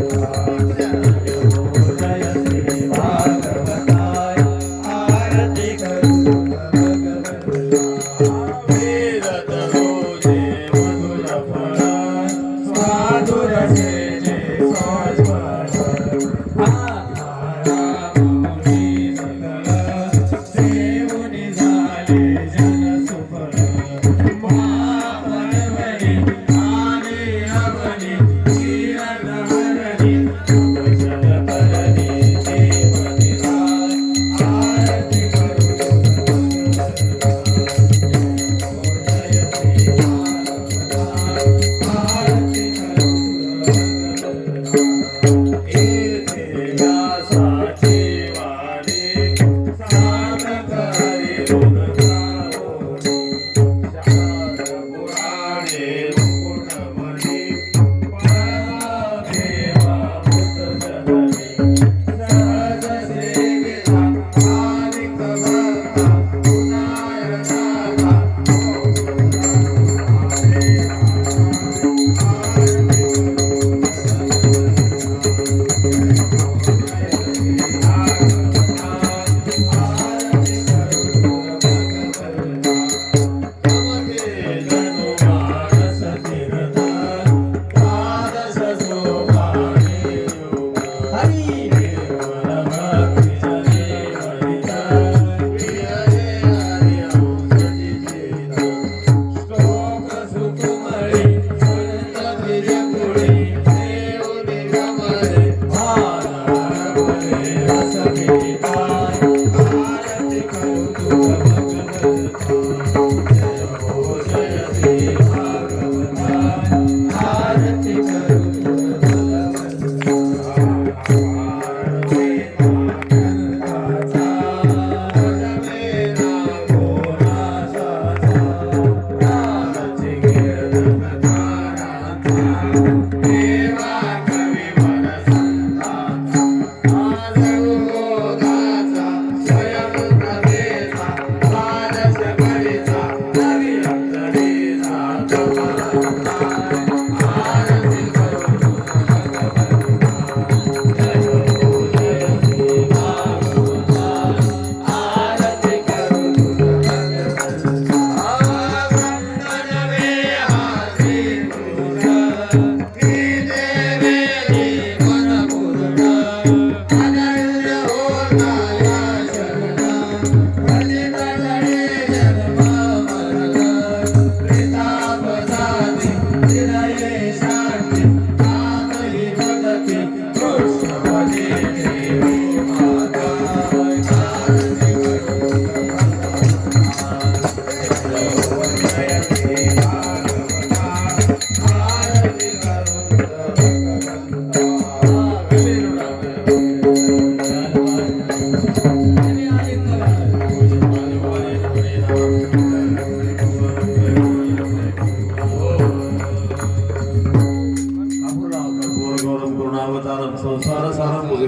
जय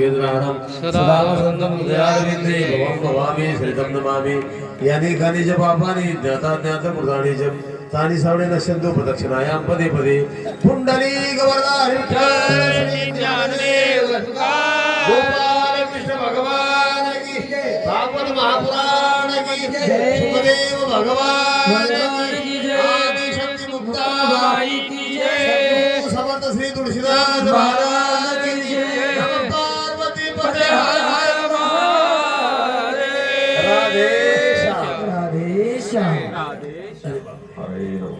वेदनाहरम सदावसंतम दयालिंदे भवम भवामि श्रीतं नमामि यानि कानि च पापानि ज्ञाता ज्ञात कृतानि च तानि सर्वे नश्यन्तु प्रदक्षिणायां पदे पदे पुण्डलीक वरदारि ज्ञानदेव गोपाल कृष्ण भगवान की पावन महापुराण की सुखदेव भगवान की जय आदि शक्ति मुक्ता भाई की जय समर्थ श्री तुलसीदास महाराज 哎呦